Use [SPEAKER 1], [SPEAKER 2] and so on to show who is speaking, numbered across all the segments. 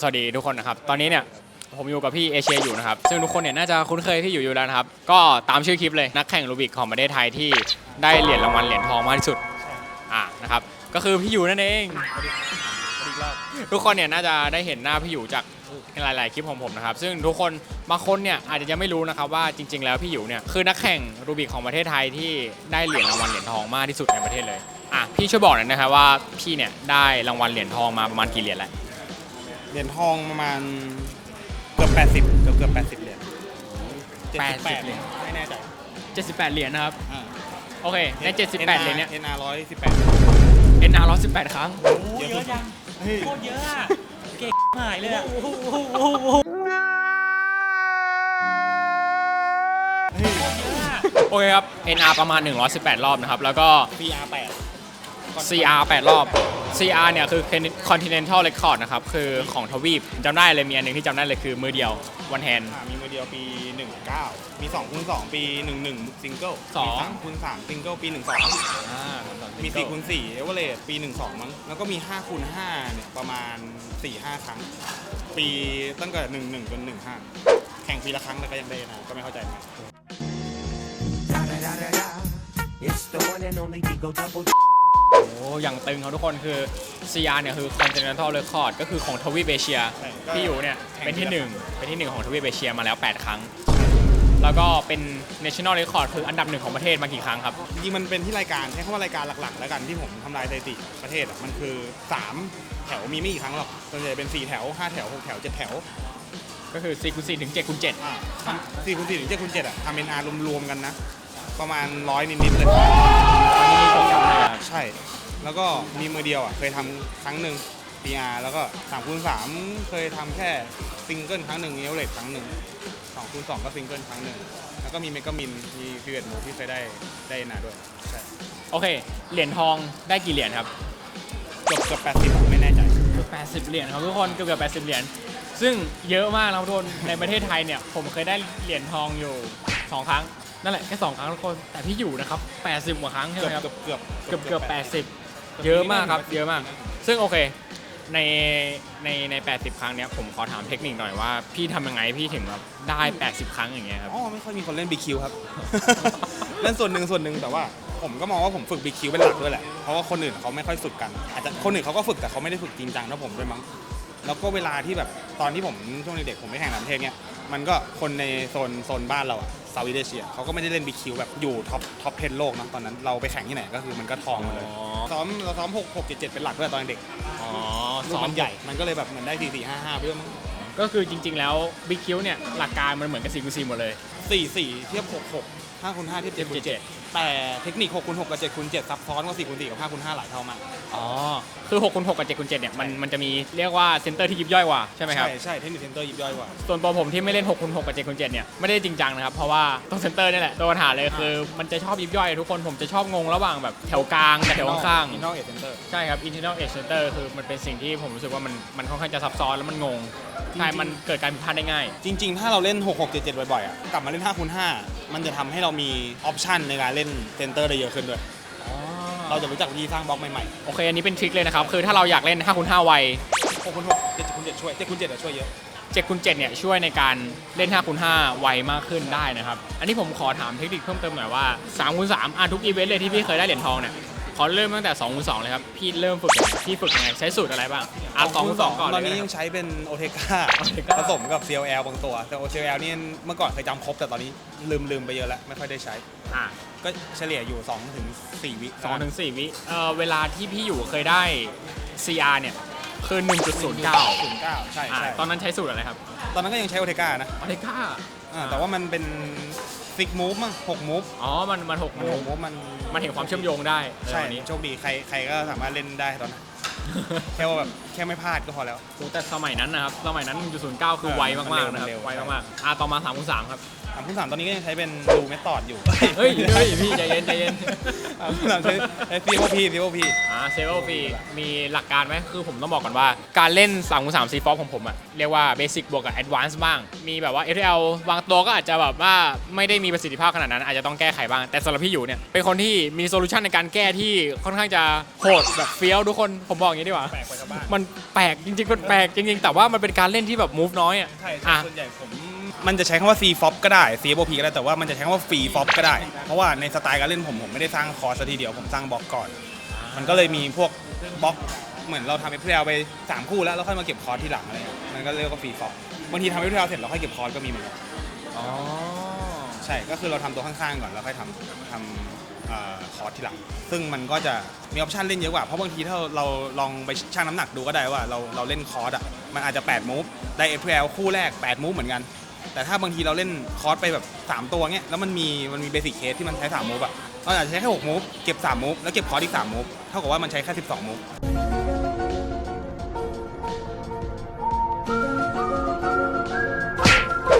[SPEAKER 1] สวัสดีทุกคนนะครับ ตอนนี้เนี่ยผมอยู่กับพี่เอเชียอยู่นะครับ ซึ่งทุกคนเนี่ยน่าจะคุ้นเคยพี่อยู่อยู่แล้วนะครับ ก็ตามชื่อคลิปเลยนักแข่งรูบิกของประเทศไทยที่ได้เหรียญรางวัลเหรียญทองมากที่สุดอ่านะครับก็คือพี่อยู่นั่นเอง ทุกคนเนี่ยน่าจะได้เห็นหน้าพี่อยู่จากหลาย ๆ คลิปของผมนะครับ ซึ่งทุกคนบางคนเนี่ยอาจจะยังไม่รู้นะครับว่าจริง ๆ แล้วพี่อยู่เนี่ยคือนักแข่งรูบิกของประเทศไทยที่ได้เหรียญรางวัลเหรียญทองมากที่สุดในประเทศเลยอะพี่ช่วยบอกหน่อยนะครับว่าพี่เนี่ยได้รางวัลเหรียญทองมาประมาณกี่เหรียญแล้ว
[SPEAKER 2] เหรียญทองประมาณเกือบ 80 เกือบเกือบ80 เหรียญ
[SPEAKER 1] 80
[SPEAKER 2] 78 เหรียญไม่แน่ใจ
[SPEAKER 1] 78 เหรียญนะครับ
[SPEAKER 2] อ่า
[SPEAKER 1] โอเคใน78 เหรียญเนี่ย
[SPEAKER 2] NR
[SPEAKER 1] NR 118 ครั้ง
[SPEAKER 3] โอ้โหเยอะจังโคตรเยอะอะเก่งหายเลยอะ
[SPEAKER 2] 118เฮ้ย
[SPEAKER 3] โคตรเยอะอะ
[SPEAKER 1] โอเคครับ NR ประมาณ 118 รอบนะครับ แล้วก็
[SPEAKER 2] PR 8
[SPEAKER 1] CR 8 รอบ CR เนี่ยคือ Continental Record นะครับ คือของทวีปจำได้เลยมีอันหนึ่งที่จำได้เลยคือมือเดียว one hand
[SPEAKER 2] อ่ามีมือเดียวปี 19 มี2คูณ2ปี 11ซิงเกิล
[SPEAKER 1] สอง
[SPEAKER 2] 3คูณ3ซิงเกิลปี 12 มี4คูณ4เอเวอเรสปี 12 มั้ง แล้วก็มี5คูณ5เนี่ยประมาณ 4-5 ครั้ง ปีตั้งแต่11จน15 แข่งปีละครั้งแล้วก็ยังได้นะ ก็ไม่เข้าใจเหมือนกัน
[SPEAKER 4] It's the one and only Digo Double
[SPEAKER 1] โอ้โหอย่างตึงครับทุกคนคือ CR เนี่ยคือ Continental Record ก็คือของทวีปเอเชีย
[SPEAKER 2] ใช่ก็
[SPEAKER 1] พี่อยู่เนี่ย
[SPEAKER 2] แข่ง
[SPEAKER 1] เป็นที่
[SPEAKER 2] ทีละ
[SPEAKER 1] หนึ่งเป็นที่หนึ่งของทวีปเอเชียมาแล้ว 8 ครั้ง แล้วก็เป็น National Record คืออันดับหนึ่งของประเทศมากี่ครั้งครับ
[SPEAKER 2] จริงๆมันเป็นที่รายการใช้คำว่ารายการหลักๆ แล้วกันที่ผมทำลายสถิติประเทศอะมันคือ 3 แถวมีไม่กี่ครั้งหรอกส่วนใหญ่เป็น 4 แถว 5 แถว 6 แถว 7 แถว
[SPEAKER 1] ก็คือ4คูณ4ถึง7คูณ7
[SPEAKER 2] อ่าสี่คูณสี่ถึงเจ็ดคูณเจ็ดอะทำเป็นอารวมๆกันนะ ประมาณร้อยนิดๆเลย
[SPEAKER 1] วันนี้ผมจำเลยอะ
[SPEAKER 2] ใช่ แล้วก็มีมือเดียวอะเคยทำครั้งหนึ่ง PR แล้วก็3คูณ3เคยทำแค่ซิงเกิลครั้งหนึ่งเอลเลตครั้งหนึ่ง2คูณ2ก็ซิงเกิลครั้งหนึ่งแล้วก็มีเมกามินมีพิเวตโมที่เคยได้ได้นาด้วยใช่
[SPEAKER 1] โอเค เหรียญทองได้กี่เหรียญครับ
[SPEAKER 2] เกือบเกือบแปดสิบไม่แน่ใจ
[SPEAKER 1] เกือบ80 เหรียญครับทุกคนเกือบเกือบ80 เหรียญ ซึ่งเยอะมากนะครับทุกคน ในประเทศไทยเนี่ย ผมเคยได้เหรียญทองอยู่ 2 ครั้ง นั่นแหละแค่2ครั้งทุกคนแต่พี่อยู่นะครับ80กว่าครั้งใช่
[SPEAKER 2] เกื
[SPEAKER 1] ไห
[SPEAKER 2] อบ
[SPEAKER 1] มครับ
[SPEAKER 2] เกือบเกือบ
[SPEAKER 1] เกือบเกือบ80เยอะมากครับ เยอะมาก ซึ่งโอเค ในในใน80ครั้งเนี้ยผมขอถามเทคนิคหน่อยว่า พี่ทำยังไงพี่ถึงแบบได้80ครั้งอย่างเงี้ยครับ
[SPEAKER 2] อ๋อไม่ค่อยมีคนเล่น BQ ครับ เล่นส่วนหนึ่งส่วนหนึ่งแต่ว่าผมก็มองว่าผมฝึก BQ เป็นหลักด้วยแหละ เพราะว่าคนอื่นเขาไม่ค่อยฝึกกัน อาจจะคนอื่นเขาก็ฝึกแต่เขาไม่ได้ฝึกจริงจังเท่าผมด้วยมั้ง แล้วก็เวลาที่แบบตอนที่ผมช่วงเด็กๆผมไปแข่งต่างประเทศเนี่ย มันก็คนในโซนโซนบ้านเราอะเซาท์อีเอเชียเขาก็ไม่ได้เล่น BQ แบบอยู่ท็อปท็อป10โลกนะตอนนั้นเราไปแข่งที่ไหนก็คือมันก็ทองหมดเลย
[SPEAKER 1] อ๋อ
[SPEAKER 2] ซ้อมเราซ้อม6 6 7 7เป็นหลักด้วยตอนเด็ก
[SPEAKER 1] อ๋อ
[SPEAKER 2] ลูกมันใหญ่ มันก็เลยแบบเหมือนได้4 4 5 5ไปด้วยมั้ง
[SPEAKER 1] ก็คือจริง ๆ แล้วบิ๊กคิวเนี่ยหลักการมันเหมือนกับ4คูณ4หมดเลย
[SPEAKER 2] 4 4 เทียบ 6 6 5คูณ5เทียบ7คูณ7แต่เทคนิค6คูณ6กับ7คูณ7ซับซ้อนกว่า4คูณ4กับ5คูณ5หลายเท่ามาก
[SPEAKER 1] อ๋อ คือ6คูณ6กับ7คูณ7เนี่ยมันมันจะมีเรียกว่าเซนเตอร์ที่ยิบย่อยกว่าใช่ไหมครับ
[SPEAKER 2] ใช่ใช่เทคนิคเซนเตอร์ยิบย่อยกว่า
[SPEAKER 1] ส่วนตัวผมที่ไม่เล่น6คูณ6กับ7คูณ7เนี่ยไม่ได้จริงจังนะครับ เพราะว่าต้องเซนเตอร์นี่แหละตัวปัญหาเลยคือมันจะชอบยิบย่อยทุกคนผมจะชอบงงระหว่างแบบแถวกลางกับแถวข้าง
[SPEAKER 2] อินนอกเอเซนเตอร์
[SPEAKER 1] ๆใช่ครับ internal edge center คือมันเป็นสิ่งที่ผมรู้สึกว่ามันมันค่อนข้างจะซับซ้อนแล้วมันงงใช่มันเกิดการผิดพลาดได้ง่าย
[SPEAKER 2] จริง ๆ ถ้าเราเล่น 6 6 7 7 บ่อยๆอะกลับมาเล่น5คูณ5มันจะทำให้เรามีออปชันในการเล่นเซนเตอร์ได้เยอะขึ้นด้วย เราจะรู้จักวิธีสร้างบล็อกใหม่
[SPEAKER 1] โอเค อันนี้เป็นทริคเลยนะครับ คือถ้าเราอยากเล่น5คูณ5ไว
[SPEAKER 2] ๆ6คูณ6 7คูณ7ช่วย7คูณ7อะช่วยเยอะ
[SPEAKER 1] 7คูณ7เนี่ยช่วยในการเล่น5คูณ5ไวมากขึ้นได้นะครับ อันนี้ผมขอถามเทคนิคเพิ่มเติมหน่อยว่า3คูณ3อะทุกอีเวนต์เลยที่พี่เคยได้เหรียญทองเนี่ย ขอเริ่มตั้งแต่2คูณ2เลยครับ พี่เริ่มฝึกยังไงพี่ฝึกยังไงใช้สูตรอะไรบ้างอะ2คูณ2ก่อน
[SPEAKER 2] ต
[SPEAKER 1] เล
[SPEAKER 2] อน
[SPEAKER 1] ย
[SPEAKER 2] นี้
[SPEAKER 1] นะค
[SPEAKER 2] ยั
[SPEAKER 1] รับ
[SPEAKER 2] งใช้เป็นโอเทกา
[SPEAKER 1] Oteka
[SPEAKER 2] ผสมกับ CLL บางตัว แต่ CLL นี่เมื่อก่อนเคยจำครบ แต่ตอนนี้ลืมลืมไปเยอะแล้ว ไม่ค่อยได้ใช้
[SPEAKER 1] อะ
[SPEAKER 2] ก็เฉลี่ยอยู่2ถึง4วิ
[SPEAKER 1] สองถึงสี่วิเอ่อเวลาที่พี่อยู่เคยได้ CR เนี่ยคือ1.09
[SPEAKER 2] ศูนย์เก้าใช่
[SPEAKER 1] อะ
[SPEAKER 2] ใช่
[SPEAKER 1] ตอนนั้นใช้สูตรอะไรครับ
[SPEAKER 2] ตอนนั้นก็ยังใช้โอเทกานะ
[SPEAKER 1] ออเทก้า
[SPEAKER 2] อ่าแต่ว่ามันเป็น ซิกมูฟมั้งหกมูฟ
[SPEAKER 1] อ๋อ มันมันหก
[SPEAKER 2] มัน
[SPEAKER 1] โม
[SPEAKER 2] ห
[SPEAKER 1] ง
[SPEAKER 2] กมูฟมัน
[SPEAKER 1] มันเห็นความเชื่อมโยงได้
[SPEAKER 2] ใช่
[SPEAKER 1] เออวันนี้
[SPEAKER 2] โชคดีใครใครก็สามารถเล่นได้ตอนนั้นแค่ว่าแบบแค่ไม่พลาดก็พอแล้ว
[SPEAKER 1] โอ้แต่สมัยนั้นนะครับ สมัยนั้น 1.09 คือไวมากๆนะครับ
[SPEAKER 2] เร็ว
[SPEAKER 1] ไวมากๆอะต่อมา3คูณ3ครับ
[SPEAKER 2] สามคูณสามตอนนี้ก็ยังใช้เป็นรูเมทอดอยู่
[SPEAKER 1] เฮ้ยเฮ้ยพี่ใจเย็นใจเย็น
[SPEAKER 2] ใช้ใช้ COP COP
[SPEAKER 1] อ่าเซเวลฟีมีหลักการไหมคือผมต้องบอกก่อนว่าการเล่น3คู3 c f o ของผมอะเรียกว่าเบสิกบวกกับแอดวานซ์บ้าง มีแบบว่า FTL บางตัวก็อาจจะแบบว่าไม่ได้มีประสิทธิภาพขนาดนั้น อาจจะต้องแก้ไขบ้าง แต่สำหรับพี่อยู่เนี่ย เป็นคนที่มีโซลูชันในการแก้ที่ค่อนข้างจะโหดแบบเฟี้ยวทุกคนผมบอกอย่างนี้ดีกว่า
[SPEAKER 2] แปลกกว่าชาวบ้าน
[SPEAKER 1] มันแปลกจริงๆมันแปลกจริงๆ แต่ว่ามันเป็นการเล่นที่แบบ move น้อยอะ
[SPEAKER 2] ใช่
[SPEAKER 1] อะ
[SPEAKER 2] ส่วนใหญ่ผม มันจะใช้คำว่า C FOP ก็ได้ C FOP ก็ได้แต่ว่ามันจะใช้คำว่า Free FOP ก็ได้ เพราะว่าในสไตล์การเล่นผมผมไม่ได้สร้างคอร์สซะทีเดียวผมสร้างบล็อกก่อน มันก็เลยมีพวกบล็อกเหมือนเราทำ FPL ไป3คู่แล้วแล้วค่อยมาเก็บคอร์สทีหลังอะไรเงี้ยมันก็เรียกว่า Free FOP บางทีทำ FPL เสร็จแล้วค่อยเก็บคอร์สก็มีเหมือนกัน
[SPEAKER 1] อ๋อ
[SPEAKER 2] ใช่ก็คือเราทำตัวข้างๆก่อนแล้วค่อยทำทำเอ่อคอร์สทีหลัง ซึ่งมันก็จะมีออปชันเล่นเยอะกว่าเพราะบางทีถ้าเราลองไปชั่งน้ำหนักดูก็ได้ว่าเราเราเล่นคอร์สอะมันอาจจะ8มูฟได้ FPL คู่แรก8มูฟเหมือนกัน แต่ถ้าบางทีเราเล่นคอร์สไปแบบ 3 ตัวเงี้ยแล้วมันมีมันมีเบสิ c เคสที่มันใช้3มูฟอะเราอาจจะใช้แค่6มูฟเก็บ3มูฟแล้วเก็บคอร์สอีก3มูฟเท่ากับว่ามันใช้แค่12มูฟ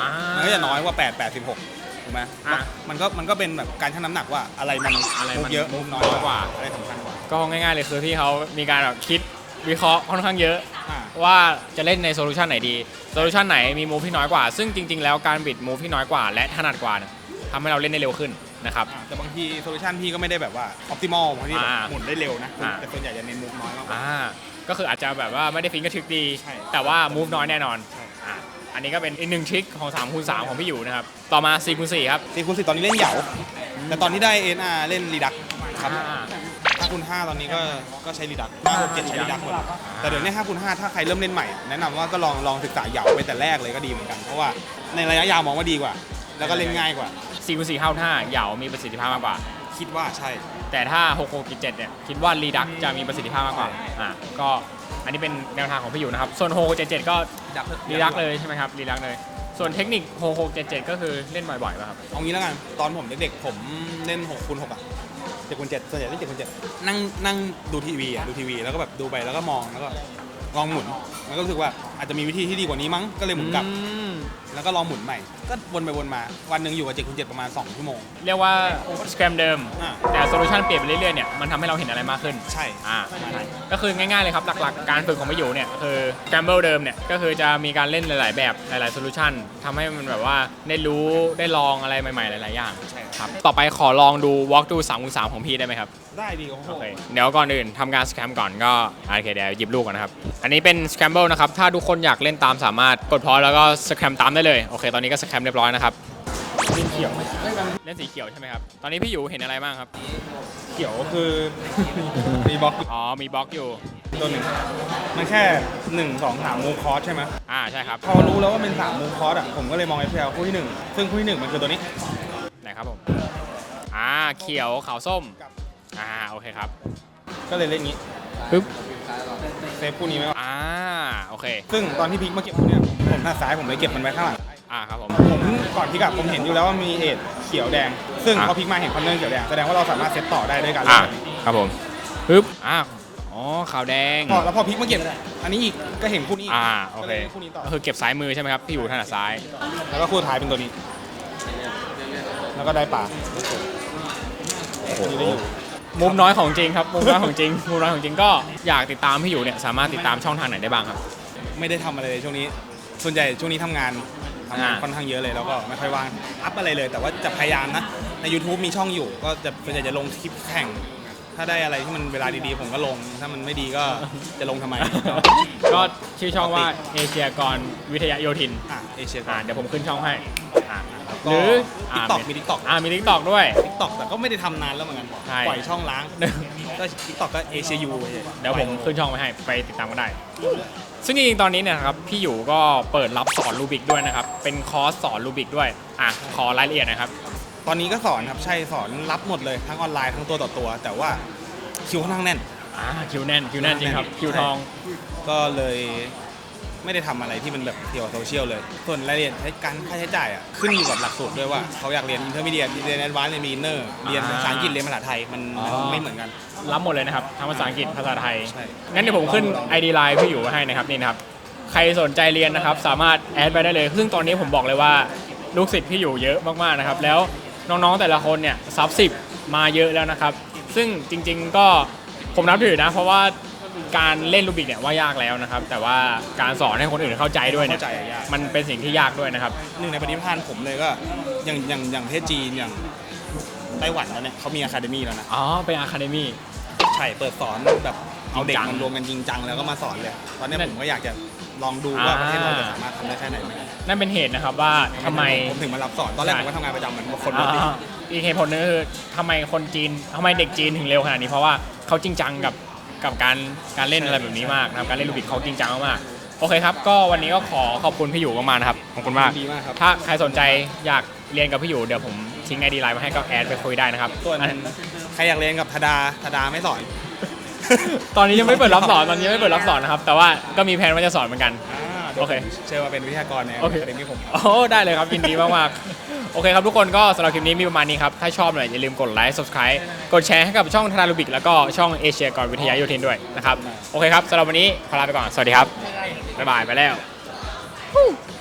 [SPEAKER 1] อ่า
[SPEAKER 2] มันก็จะน้อยกว่า 8 8 16ถูกไหม
[SPEAKER 1] อะ
[SPEAKER 2] มันก็มันก็เป็นแบบการชั่งน้ำหนักว่าอะไรมัน
[SPEAKER 1] อะไรมัน
[SPEAKER 2] มูฟเยอะมูฟน้อย
[SPEAKER 1] น้อยกว่า
[SPEAKER 2] อะไรสำคัญกว่า
[SPEAKER 1] ก็ง่ายๆเลยคือพี่เขามีการแบบคิดวิเคราะห์ค่อนข้างเยอะ
[SPEAKER 2] อ่า
[SPEAKER 1] ว่าจะเล่นในโซลูชันไหนดีโซลูชันไหนมีมูฟที่น้อยกว่า ซึ่งจริง ๆ แล้วการบิดมูฟที่น้อยกว่า และถนัดกว่าเนี่ยทำให้เราเล่นได้เร็วขึ้นนะครับ
[SPEAKER 2] อ่าแต่บางทีโซลูชันพี่ก็ไม่ได้แบบว่าออ t ติมอลบางทีแบบ
[SPEAKER 1] อ่า
[SPEAKER 2] หมุนได้เร็วนะ
[SPEAKER 1] อ่า
[SPEAKER 2] แต่ส่วนใหญ่จะเน้นมูฟน้อยมากกว่า
[SPEAKER 1] อ่าก็คืออาจจะแบบว่าไม่ได้ฟิงกระทึกดี
[SPEAKER 2] ใช่
[SPEAKER 1] แต่ว่ามูฟน้อยแน่นอน
[SPEAKER 2] ใช่
[SPEAKER 1] อ่าอันนี้ก็เป็นอีกหนึ่งทริคของ3คูณ3ของพี่อยู่นะครับ ต่อมา4คูณ4ครับ
[SPEAKER 2] ซีคูณสิตอนนี้เล่นเหยาแต่ตอนที่ได้เอ็นอาเล่นรีดัก ครับ
[SPEAKER 1] อ่า
[SPEAKER 2] ห้าคูณห้าตอนนี้ก็ก็ใช้รีดักห้าหกเจ็ดใช้รีดักหมดแต่เดี๋ยวนี้ห้าคูณห้าถ้าใครเริ่มเล่นใหม่ แนะนำว่าก็ลองลองศึกษาเหยาไปแต่แรกเลยก็ดีเหมือนกัน เพราะว่าในระยะยาวมองว่าดีกว่า แล้วก็เล่นง่ายกว่า
[SPEAKER 1] 4คูณ4เข้าท่าเหยามีประสิทธิภาพมากกว่า
[SPEAKER 2] คิดว่าใช่
[SPEAKER 1] แต่ถ้า6 6 7เนี่ยคิดว่ารีดักจะมีประสิทธิภาพมากกว่าอ่าก็อันนี้เป็นแนวทางของพี่อยู่นะครับ ส่วน6 6 7 7ก็รีดักเลยใช่ไหมครับรีดักเลย ส่วนเทคนิค6 6 7 7ก็คือเล่นบ่อยๆป่ะครับ
[SPEAKER 2] เอางี้แล้วกัน ตอนผมเด็กๆผมเล่น6คูณ6อะ จ็ดคูณ7ส่วนใหญ่เล่น7คูณ7นั่งนั่งดูทีวีอะดูทีวีแล้วก็แบบดูไปแล้วก็มองแล้วก็ ลองหมุนแล้วก็รู้สึกว่าอาจจะมีวิธีที่ดีกว่านี้มั้งก็เลยหมุนกลับแล้วก็ลองหมุนใหม่ ก็วนไปวนมา วันหนึ่งอยู่กับ7คูณ7ประมาณ 2 ชั่วโมง
[SPEAKER 1] เรียกว่าสแกรมเดิม
[SPEAKER 2] อ่า
[SPEAKER 1] แต่โซลูชันเปลี่ยนไปเรื่อยๆเนี่ยมันทำให้เราเห็นอะไรมากขึ้น
[SPEAKER 2] ใช่
[SPEAKER 1] อ่าใช่ก็คือง่ายๆเลยครับหลักๆ การฝึกของพี่อยู่เนี่ยคือแกรมเบิลเดิมเนี่ยก็คือจะมีการเล่นหลาย ๆ แบบหลายๆโซลูชันทำให้มันแบบว่าได้รู้ได้ลองอะไรใหม่ๆหลายๆอย่าง
[SPEAKER 2] ใช่
[SPEAKER 1] ครับต่อไปขอลองดู walk ดู3คูณ3ของพี่ได้ไหมครับ
[SPEAKER 2] ได้ดีโอ้โห
[SPEAKER 1] โอเคเดี๋ยวก่อนอื่นทำการสแคมก่อนก็โอเคเดี๋ยวหยิบลูกก่อนนะครับ อันนี้เป็นสแคมเบิลนะครับ ถ้าทุกคนอยากเล่นตามสามารถกดพอแล้วก็สแคมตามได้เลย โอเค ตอนนี้ก็สแคมเรียบร้อยนะครับสีเขียวเล่นสีเขียวใช่ไหมครับ ตอนนี้พี่อยู่เห็นอะไรบ้างครับ
[SPEAKER 2] เขียวคือ มีบล็อก
[SPEAKER 1] อ๋อ มีบล็อกอยู่
[SPEAKER 2] ตัวหนึ่งมันแค่1 2 3มูคอร์สใช่ไหม
[SPEAKER 1] อ่า ใช่ครับ
[SPEAKER 2] พอรู้แล้วว่าเป็น3มูคอร์สอะ ผมก็เลยมอง FPL คู่ที่1ซึ่งคู่ที่1มันคือตัวนี้
[SPEAKER 1] ไหนครับผม อ่า เขียวขาวส้ม อ่าโอเคครับ
[SPEAKER 2] ก็เลยเล่นงี้
[SPEAKER 1] ปึ๊บ
[SPEAKER 2] เซฟคู่นี้ไว้ก่อน
[SPEAKER 1] อ่าโอเค
[SPEAKER 2] ซึ่งตอนที่พลิกมาเก็บคู่เนี้ยผมหน้าซ้ายผมเลยเก็บมันไว้ข้างหลัง
[SPEAKER 1] อ่าครับผม
[SPEAKER 2] ผมก่อนพลิกอะผมเห็นอยู่แล้วว่ามีเอทเขียวแดง ซึ่ง
[SPEAKER 1] อะ
[SPEAKER 2] พอพลิกมาเห็นคอนเนอร์เขียวแดงแสดงว่าเราสามารถเซตต่อได้ด้วยกัน
[SPEAKER 1] อ่าครับผมปึ๊บอ่าอ๋อขาวแดง
[SPEAKER 2] พอแล้วพอพลิกมาเก็บอันนี้อีกก็เห็นคู่นี้ก
[SPEAKER 1] อ่าโอ
[SPEAKER 2] ก็
[SPEAKER 1] เค
[SPEAKER 2] เลยล่นคู่นี้ต่อ
[SPEAKER 1] ก็คือเก็บซ้ายมือใช่ไหมครับพี่อยู่ถนัดซ้าย
[SPEAKER 2] แล้วก็คู่ท้ายเป็นตัวนี้ แล้วก็ได้ป่านี่ได้อยู่
[SPEAKER 1] มุมน้อยของจริงครับมุมน้อยของจริงมุมน้อยของจริงก็อยากติดตามพี่อยู่เนี่ยสามารถติดตามช่องทางไหนได้บ้างครับ
[SPEAKER 2] ไม่ได้ทำอะไรเลยช่วงนี้ ส่วนใหญ่ช่วงนี้ทำงานทำงาน
[SPEAKER 1] อ่า
[SPEAKER 2] ค่อนข้างเยอะเลยแล้วก็ไม่ค่อยว่างอัพอะไรเลย แต่ว่าจะพยายามนะ ใน YouTube มีช่องอยู่ ก็จะส่วนใหญ่จะลงคลิปแข่ง ถ้าได้อะไรที่มันเวลาดีๆ ผมก็ลง ถ้ามันไม่ดีก็จะลงทำไม
[SPEAKER 1] ก็ชื่อช่องว่าเอเชียกรวิทยาโยธิน
[SPEAKER 2] อะเอเชีย
[SPEAKER 1] อ่าเดี๋ยวผมขึ้นช่องให้อ่า ห
[SPEAKER 2] ห
[SPEAKER 1] รื
[SPEAKER 2] รือ
[SPEAKER 1] อ่า
[SPEAKER 2] ทิกตอกมีทิกตอก
[SPEAKER 1] อ่ามีทิกตอกด้วย
[SPEAKER 2] ทิกตอกแต่ก็ไม่ได้ทำนานแล้วเหมือนกัน
[SPEAKER 1] ใช่
[SPEAKER 2] ปล่อยช่องล้างก็ทิกตอกก็เอเชียยู
[SPEAKER 1] เดี๋ยวผมขึ้นช่องไว้ให้ไปติดตามกันได้ ซึ่งจริงๆตอนนี้เนี่ยนะครับพี่อยู่ก็เปิดรับสอนรูบิกด้วยนะครับ เป็นคอร์สสอนรูบิกด้วยอะขอรายละเอียดหนะครับ
[SPEAKER 2] ตอนนี้ก็สอนครับใช่สอนรับหมดเลยทั้งออนไลน์ทั้งตัวต่อตัว แต่ว่าคิวค่อนข้างแน่น
[SPEAKER 1] อ่าคิวแน่นคิวแน่นจริงครับคิวทอง
[SPEAKER 2] ก็เลย ไม่ได้ทำอะไรที่มันแบบเกี่ยวกับโซเชียลเลย ส่วนรายละเอียดใช้การค่าใช้จ่ายอะขึ้นอยู่กับหลักสูตรด้วยว่าเขาอยากเรียนอินเทอร์มีเดียเรียนแอดวานซ์เรียนมีอินเนอร์เรียนภาษาอังกฤษเรียนภาษาไทยมันมันไม่เหมือนกัน
[SPEAKER 1] รับหมดเลยนะครับทั้งภาษาอังกฤษภาษาไทย
[SPEAKER 2] ใช่
[SPEAKER 1] งั้นเดี๋ยวผมขึ้น ID Line พี่อยู่ไว้ให้นะครับนี่นะครับ ใครสนใจเรียนนะครับ สามารถแอดไปได้เลย ซึ่งตอนนี้ผมบอกเลยว่าลูกศิษย์พี่อยู่เยอะมากๆนะครับ แล้วน้องๆแต่ละคนเนี่ยซับสิบมาเยอะแล้วนะครับ ซึ่งจริง ๆ ก็ผมนับถือนะ เพราะว่า การเล่นรูบิกเนี่ยว่ายากแล้วนะครับ แต่ว่าการสอนให้คนอื่นเข้าใจด้วยเนี่ย
[SPEAKER 2] เข้าใจอะยาก
[SPEAKER 1] มันเป็นสิ่งที่ยากด้วยนะครับ
[SPEAKER 2] หนึ่งในปฏิภาณผมเลยก็อย่างอย่างอย่างประเทศจีนอย่างไต้หวันแล้วเนี่ยเขามีอะคาเดมี่แล้วนะ
[SPEAKER 1] อ๋อ เป็นอะคาเดมี่
[SPEAKER 2] ใช่เปิดสอนแบบเอาเด็ก
[SPEAKER 1] จริงจัง
[SPEAKER 2] มันรวมกันจริงจังแล้วก็มาสอนเลย ตอนนี้
[SPEAKER 1] นั่น
[SPEAKER 2] ผมก็อยากจะลองดูว่า
[SPEAKER 1] อ่า
[SPEAKER 2] ประเทศเราจะสามารถทำได้แค่ไหนเหมือนกัน
[SPEAKER 1] นั่นเป็นเหตุนะครับว่าทำไม
[SPEAKER 2] ผมถึงมารับสอน ตอนแรก
[SPEAKER 1] ใช่
[SPEAKER 2] ผมก็ทำงานประจำเหมือนคนปกติ
[SPEAKER 1] อ่าอีกเหตุผลหนึงคือทำไมคนจีนทำไมเด็กจีนถึงเร็วขนาดนี้เพราะว่าเขาจริงจังกับ กับการการเล่นอะไรแบบนี้มากนะครับการเล่นรูบิกเขาจริงจังมากๆโอเคครับ ก็วันนี้ก็ขอขอบคุณพี่อยู่มากๆนะครับขอบคุณมาก
[SPEAKER 2] ดีมากครับ
[SPEAKER 1] ถ้าใครสนใจอยากเรียนกับพี่อยู่เดี๋ยวผมทิ้งไอดีไลน์มาให้ก็แอดไปคุยได้นะครับ
[SPEAKER 2] ส่วน
[SPEAKER 1] อัน
[SPEAKER 2] ใครอยากเรียนกับธดาธดาไม่สอน
[SPEAKER 1] ตอนนี้ยังไม่เปิดรับสอนตอนนี้ยังไม่เปิดรับสอนนะครับ แต่ว่าก็มีแผนว่าจะสอนเหมือนกัน โอเค
[SPEAKER 2] เชื่อว่าเป็นวิทยากรใน
[SPEAKER 1] โอเค
[SPEAKER 2] อะคาเดมี่ผม
[SPEAKER 1] โอ้ได้เลยครับยินดีมากๆ โอเคครับทุกคนก็สำหรับคลิปนี้มีประมาณนี้ครับ ถ้าชอบเนี่ยอย่าลืมกดไลค์ subscribe กดแชร์ให้กับช่องทาราลูบิก แล้วก็ช่องเอเชียก่อนวิทยาโยธินด้วยนะครับ โอเคครับสำหรับวันนี้ขอลาไปก่อน สวัสดีครับ บ๊ายบายไปแล้ว